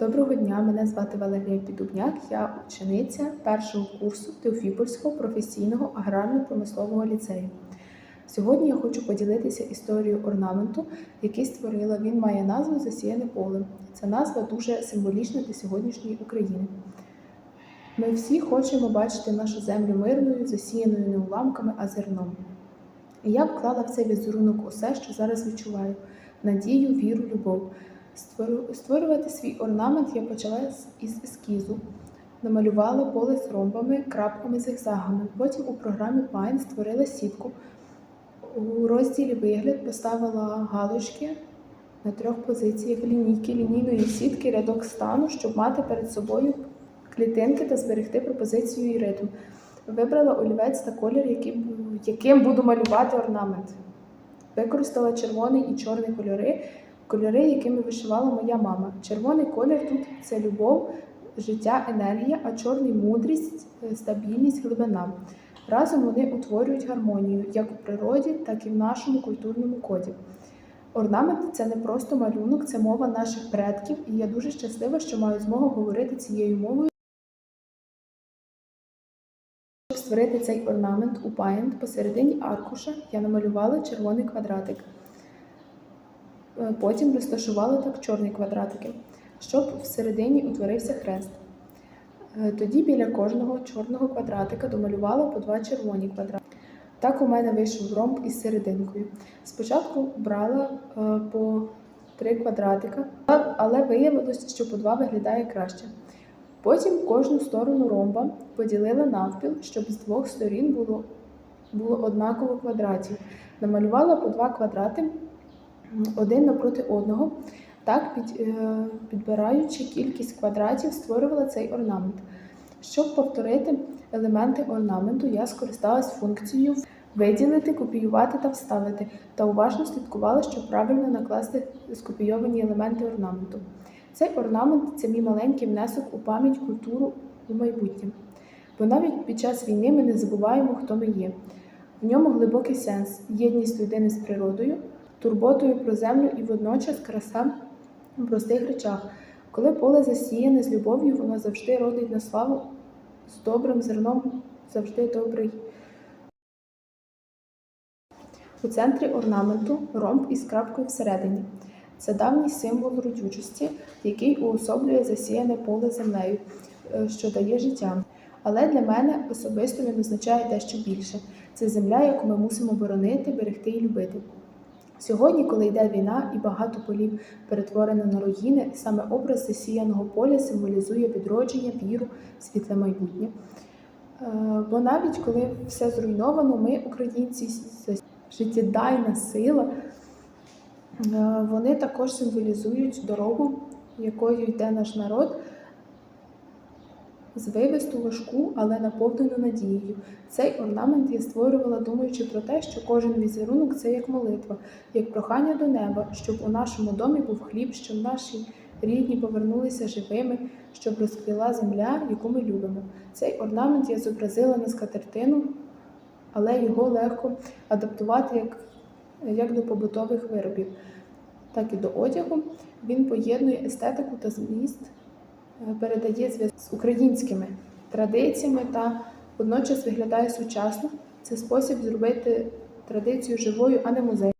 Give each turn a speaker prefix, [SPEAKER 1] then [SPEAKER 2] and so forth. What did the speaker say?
[SPEAKER 1] Доброго дня, мене звати Валерія Підубняк, я учениця першого курсу Теофіпольського професійного аграрно-промислового ліцею. Сьогодні я хочу поділитися історією орнаменту, який створила. Він має назву Засіяне поле. Ця назва дуже символічна для сьогоднішньої України. Ми всі хочемо бачити нашу землю мирною, засіяною не уламками, а зерном. І я вклала в цей візерунок усе, що зараз відчуваю: надію, віру, любов. Створю- Створювати свій орнамент я почала із ескізу. Намалювала поле з ромбами, крапками, зигзагами. Потім у програмі Paint створила сітку. У розділі вигляд поставила галочки на трьох позиціях лінійки, лінійної сітки, рядок стану, щоб мати перед собою клітинки та зберегти пропозицію і ритм. Вибрала олівець та колір, який- яким буду малювати орнамент. Використала червоний і чорний кольори, кольори, якими вишивала моя мама. Червоний колір тут це любов, життя, енергія, а чорний мудрість, е, стабільність, глибина. Разом вони утворюють гармонію як у природі, так і в нашому культурному коді. Орнамент це не просто малюнок, це мова наших предків, і я дуже щаслива, що маю змогу говорити цією мовою. Щоб створити цей орнамент у Paint посередині аркуша я намалювала червоний квадратик. Е, Потім розташувала так чорні квадратики, щоб всередині утворився хрест. Е, Тоді біля кожного чорного квадратика домалювала по два червоні квадратики. Так у мене вийшов ромб із серединкою. Спочатку брала е, по три квадратика, але виявилось, що по два виглядає краще. Потім кожну сторону ромба поділила навпіл, щоб з двох сторін було, було однаково квадратів. Намалювала по два квадрати один напроти одного. Так, під, е, підбираючи кількість квадратів, створювала цей орнамент. Щоб повторити елементи орнаменту, я скористалась функцією виділити, копіювати та вставити, та уважно слідкувала, щоб правильно накласти скопійовані елементи орнаменту. Цей орнамент це мій маленький внесок у пам'ять культуру у майбутнє. Бо навіть під час війни ми не забуваємо, хто ми є. В ньому глибокий сенс, єдність людини з природою, турботою про землю і водночас краса в простих речах. Коли поле засіяне з любов'ю, воно завжди родить на славу з добрим зерном, завжди добрий. У центрі орнаменту ромб із крапкою всередині. Це давній символ родючості, який уособлює засіяне поле землею, е, що дає життя. Але для мене особисто він означає дещо більше. Це земля, яку ми мусимо боронити, берегти і любити. Сьогодні, коли йде війна і багато полів перетворено на руїни, саме образ засіяного поля символізує відродження, віру, світле майбутнє. Е, Бо навіть коли все зруйновано, ми, українці, життєдайна сила, е, вони також символізують дорогу, якою йде наш народ, звивисту важку, але наповнену надією. Цей орнамент я створювала, думаючи про те, що кожен візерунок це як молитва, як прохання до неба, щоб у нашому домі був хліб, щоб наші рідні повернулися живими, щоб розквіла земля, яку ми любимо. Цей орнамент я зобразила на скатертину, але його легко адаптувати як, як до побутових виробів, так і до одягу. Він поєднує естетику та зміст, передає зв'язок з українськими традиціями та водночас виглядає сучасно. Це спосіб зробити традицію живою, а не музей.